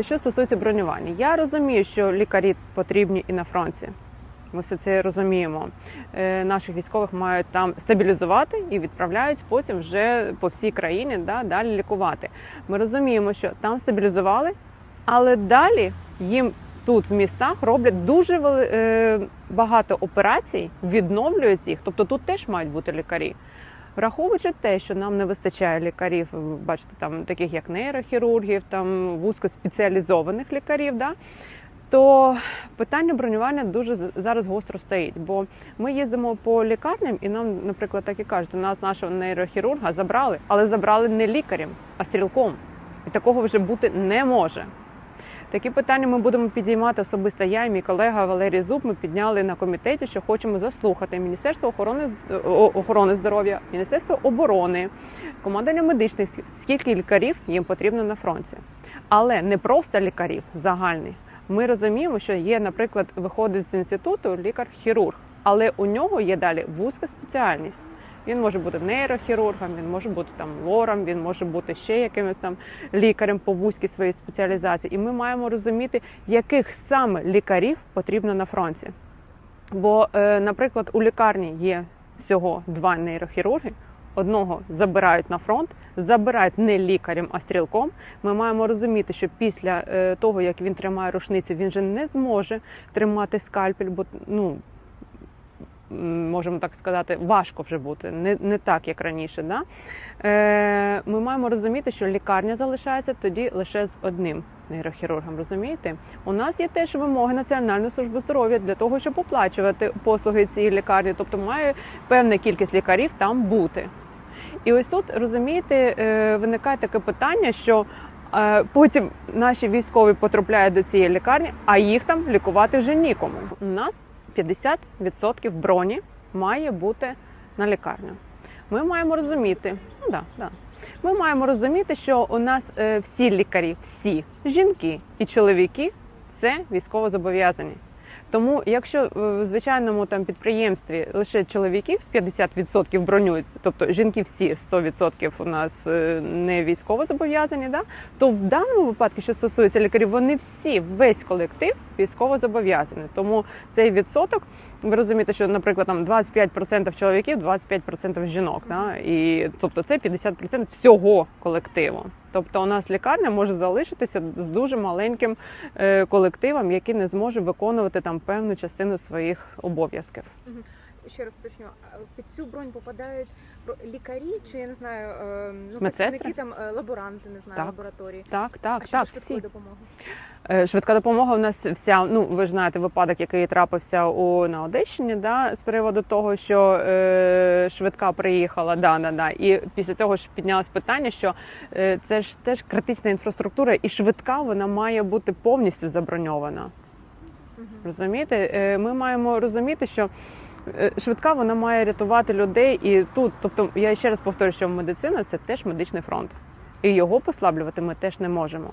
Що стосується бронювання, я розумію, що лікарі потрібні і на фронті. Ми все це розуміємо. Е, Наших військових мають там стабілізувати і відправляють потім вже по всій країні да, далі лікувати. Ми розуміємо, що там стабілізували, але далі їм тут в містах роблять дуже е, багато операцій, відновлюють їх. Тобто тут теж мають бути лікарі. Враховуючи те, що нам не вистачає лікарів, бачите, там таких як нейрохірургів, там вузькоспеціалізованих лікарів, да, то питання бронювання дуже зараз гостро стоїть. Бо ми їздимо по лікарням, і нам, наприклад, так і кажуть, у нас нашого нейрохірурга забрали, але забрали не лікарем, а стрілком. І такого вже бути не може. Такі питання ми будемо підіймати особисто. Я і мій колега Валерій Зуб. Ми підняли на комітеті, що хочемо заслухати Міністерство охорони охорони здоров'я, Міністерство оборони, командування медичних скільки лікарів їм потрібно на фронті, але не просто лікарів загальних. Ми розуміємо, що є, наприклад, виходить з інституту лікар-хірург, але у нього є далі вузька спеціальність. Він може бути нейрохірургом, він може бути там лором, він може бути ще якимось там лікарем по вузькій своїй спеціалізації. І ми маємо розуміти, яких саме лікарів потрібно на фронті. Бо, е, наприклад, у лікарні є всього два нейрохірурги. Одного забирають на фронт, забирають не лікарем, а стрілком. Ми маємо розуміти, що після е, того, як він тримає рушницю, він же не зможе тримати скальпель, бо ну можемо так сказати, важко вже бути, не, не так, як раніше. Да? Е, ми маємо розуміти, що лікарня залишається тоді лише з одним нейрохірургом. Розумієте? У нас є теж вимоги Національної служби здоров'я для того, щоб оплачувати послуги цієї лікарні, тобто має певна кількість лікарів там бути. І ось тут розумієте, е, виникає таке питання, що е, потім наші військові потрапляють до цієї лікарні, а їх там лікувати вже нікому. У нас 50% броні має бути на лікарню. Ми маємо розуміти, ну да, да. Ми маємо розуміти, що у нас е, всі лікарі, всі жінки і чоловіки це військово зобов'язані. Тому, якщо е, в звичайному там підприємстві лише чоловіків 50% бронюють, тобто жінки всі 100% у нас е, не військово зобов'язані, да, то в даному випадку, що стосується лікарів, вони всі, весь колектив військово зобов'язані. Тому цей відсоток, ви розумієте, що, наприклад, там 25% чоловіків, 25% жінок, да, і тобто це 50% всього колективу. Тобто у нас лікарня може залишитися з дуже маленьким е, колективом, який не зможе виконувати там певну частину своїх обов'язків. Ще раз уточню, під цю бронь попадають лікарі, чи я не знаю, е, ну Медсестри? працівники там е, лаборанти, не знаю, Так. лабораторії. Так, а так, так, всі. допомоги. Е, Швидка допомога у нас вся. Ну ви ж знаєте випадок, який трапився у на Одещині, да, з приводу того, що е, швидка приїхала, да, да, да. І після цього ж піднялось питання, що е, це ж теж критична інфраструктура, і швидка вона має бути повністю заброньована. Мгм. Розумієте, Е, ми маємо розуміти, що е, швидка вона має рятувати людей і тут. Тобто, я ще раз повторюю, що медицина це теж медичний фронт, і його послаблювати ми теж не можемо.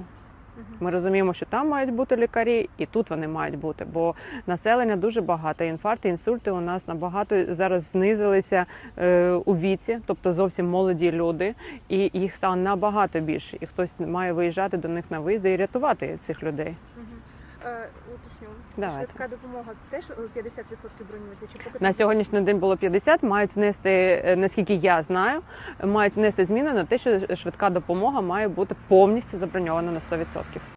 Ми розуміємо, що там мають бути лікарі, і тут вони мають бути, бо населення дуже багато. Інфаркти, інсульти у нас набагато зараз знизилися е, у віці, тобто зовсім молоді люди, і їх стало набагато більше. І хтось має виїжджати до них на виїзди і рятувати цих людей. Е, Уточню, Давайте. швидка допомога теж е, 50% бронюється? Чи поки На сьогоднішній день було 50, мають внести, е, наскільки я знаю, мають внести зміни на те, що швидка допомога має бути повністю заброньована на 100%.